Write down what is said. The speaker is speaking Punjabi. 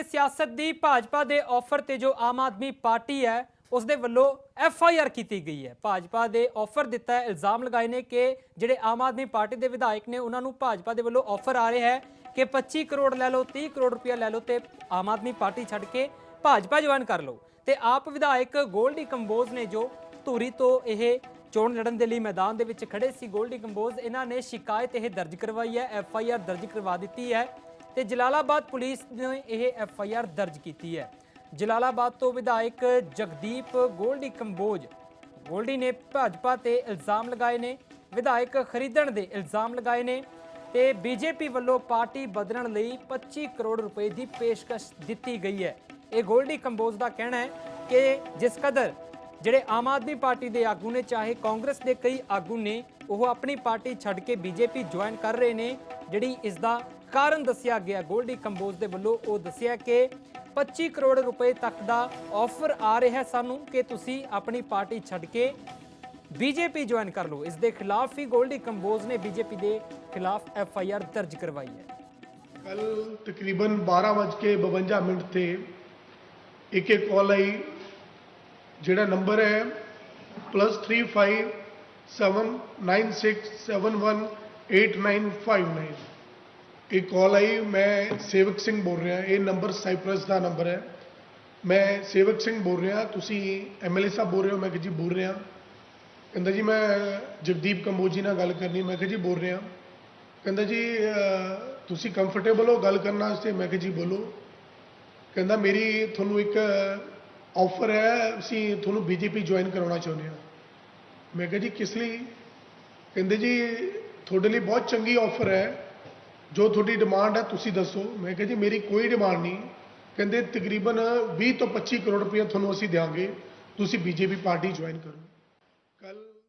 ਕਿ ਸਿਆਸਤ ਦੀ ਭਾਜਪਾ ਦੇ ਆਫਰ ਤੇ ਜੋ ਆਮ ਆਦਮੀ ਪਾਰਟੀ ਹੈ ਉਸ ਦੇ ਵੱਲੋਂ ਐਫ ਆਈ ਆਰ ਕੀਤੀ ਗਈ ਹੈ। ਭਾਜਪਾ ਦੇ ਆਫਰ ਦਿੱਤਾ ਹੈ, ਇਲਜ਼ਾਮ ਲਗਾਏ ਨੇ ਕਿ ਜਿਹੜੇ ਆਮ ਆਦਮੀ ਪਾਰਟੀ ਦੇ ਵਿਧਾਇਕ ਨੇ, ਉਹਨਾਂ ਨੂੰ ਭਾਜਪਾ ਦੇ ਵੱਲੋਂ ਆਫਰ ਆ ਰਿਹਾ ਹੈ ਕਿ 25 ਕਰੋੜ ਲੈ ਲਓ 30 ਕਰੋੜ ਰੁਪਇਆ ਲੈ ਲਓ ਤੇ ਆਮ ਆਦਮੀ ਪਾਰਟੀ ਛੱਡ ਕੇ ਭਾਜਪਾ ਜੁਆਇਨ ਕਰ ਲਓ। ਤੇ ਆਪ ਵਿਧਾਇਕ ਗੋਲਡੀ ਕੰਬੋਜ ਨੇ ਜੋ ਧੂਰੀ ਤੋਂ ਇਹ ਚੋਣ ਲੜਨ ਦੇ ਲਈ ਮੈਦਾਨ ਦੇ ਵਿੱਚ ਖੜੇ ਸੀ, ਗੋਲਡੀ ਕੰਬੋਜ, ਇਹਨਾਂ ਨੇ ਸ਼ਿਕਾਇਤ ਇਹ ਦਰਜ ਕਰਵਾਈ ਹੈ, ਐਫ ਆਈ ਆਰ ਦਰਜ ਕਰਵਾ ਦਿੱਤੀ ਹੈ। ਤੇ ਜਲਾਲਾਬਾਦ ਪੁਲਿਸ ਨੇ ਇਹ ਐਫ ਆਈ ਆਰ ਦਰਜ ਕੀਤੀ ਹੈ। ਜਲਾਲਾਬਾਦ ਤੋਂ ਵਿਧਾਇਕ ਜਗਦੀਪ ਗੋਲਡੀ ਕੰਬੋਜ, ਗੋਲਡੀ ਨੇ ਭਾਜਪਾ ਤੇ ਇਲਜ਼ਾਮ ਲਗਾਏ ਨੇ, ਵਿਧਾਇਕ ਖਰੀਦਣ ਦੇ ਇਲਜ਼ਾਮ ਲਗਾਏ ਨੇ ਤੇ ਬੀਜੇਪੀ ਵੱਲੋਂ ਪਾਰਟੀ ਬਦਲਣ ਲਈ 25 ਕਰੋੜ ਰੁਪਏ ਦੀ ਪੇਸ਼ਕਸ਼ ਦਿੱਤੀ ਗਈ ਹੈ। ਇਹ ਗੋਲਡੀ ਕੰਬੋਜ ਦਾ ਕਹਿਣਾ ਹੈ ਕਿ ਜਿਸ ਕਦਰ ਜਿਹੜੇ ਆਮ ਆਦਮੀ ਪਾਰਟੀ ਦੇ ਆਗੂ ਨੇ, ਚਾਹੇ ਕਾਂਗਰਸ ਦੇ ਕਈ ਆਗੂ ਨੇ, ਉਹ ਆਪਣੀ ਪਾਰਟੀ ਛੱਡ ਕੇ ਬੀਜੇਪੀ ਜੁਆਇਨ ਕਰ ਰਹੇ ਨੇ, ਜਿਹੜੀ ਇਸ ਦਾ ਕਾਰਨ ਦੱਸਿਆ ਗਿਆ। ਗੋਲਡੀ ਕੰਬੋਜ ਦੇ ਵੱਲੋਂ ਉਹ ਦੱਸਿਆ ਕਿ 25 ਕਰੋੜ ਰੁਪਏ ਤੱਕ ਦਾ ਆਫਰ ਆ ਰਿਹਾ। ਸਾਨੂੰ ਕਿ ਤੁਸੀਂ ਆਪਣੀ ਪਾਰਟੀ ਛੱਡ ਕੇ ਬੀਜੇਪੀ ਜੁਆਇਨ ਕਰ ਲਓ। ਇਸ ਦੇ ਖਿਲਾਫ ਹੀ ਗੋਲਡੀ ਕੰਬੋਜ ਨੇ ਬੀਜੇਪੀ ਦੇ ਖਿਲਾਫ ਐਫ ਆਈ ਆਰ ਦਰਜ ਕਰਵਾਈ ਹੈ। ਕੱਲ ਤਕਰੀਬਨ 12:52 ਮਿੰਟ ਤੇ ਇੱਕ ਇੱਕ ਕਾਲ ਆਈ। ਜਿਹੜਾ ਨੰਬਰ ਹੈ +35796718959 ਇਹ ਕਾਲ ਆਈ, ਮੈਂ ਸੇਵਕ ਸਿੰਘ ਬੋਲ ਰਿਹਾ, ਇਹ ਨੰਬਰ ਸਾਈਪ੍ਰਸ ਦਾ ਨੰਬਰ ਹੈ। ਮੈਂ ਸੇਵਕ ਸਿੰਘ ਬੋਲ ਰਿਹਾ, ਤੁਸੀਂ ਐਮਐਲਏ ਸਾਹਿਬ ਬੋਲ ਰਹੇ ਹੋ, ਮੈਂ ਕਿਹਾ ਜੀ ਬੋਲ ਰਿਹਾ। ਕਹਿੰਦਾ ਜੀ, ਮੈਂ ਜਗਦੀਪ ਕੰਬੋਜੀ ਨਾਲ ਗੱਲ ਕਰਨੀ, ਮੈਂ ਕਿਹਾ ਜੀ ਬੋਲ ਰਿਹਾ। ਕਹਿੰਦਾ ਜੀ ਤੁਸੀਂ ਕੰਫਰਟੇਬਲ ਹੋ ਗੱਲ ਕਰਨ ਵਾਸਤੇ? ਮੈਂ ਕਿਹਾ ਜੀ ਬੋਲੋ। ਕਹਿੰਦਾ, ਮੇਰੀ ਤੁਹਾਨੂੰ ਇੱਕ ਆਫਰ ਹੈ, ਅਸੀਂ ਤੁਹਾਨੂੰ ਬੀਜੇਪੀ ਜੁਆਇਨ ਕਰਾਉਣਾ ਚਾਹੁੰਦੇ ਹਾਂ। ਮੈਂ ਕਿਹਾ ਜੀ, ਕਿਸ ਲਈ? ਕਹਿੰਦੇ ਜੀ, ਤੁਹਾਡੇ ਲਈ ਬਹੁਤ ਚੰਗੀ ਆਫਰ ਹੈ। ਜੋ ਤੁਹਾਡੀ ਡਿਮਾਂਡ ਹੈ, ਤੁਸੀਂ ਦੱਸੋ। ਮੈਂ ਕਿਹਾ ਜੀ, ਮੇਰੀ ਕੋਈ ਡਿਮਾਂਡ ਨਹੀਂ। ਕਹਿੰਦੇ ਤਕਰੀਬਨ 20 ਤੋਂ 25 ਕਰੋੜ ਰੁਪਏ ਤੁਹਾਨੂੰ ਅਸੀਂ ਦਿਆਂਗੇ। ਤੁਸੀਂ ਬੀਜੇਪੀ ਪਾਰਟੀ ਜੁਆਇਨ ਕਰੋ। ਕੱਲ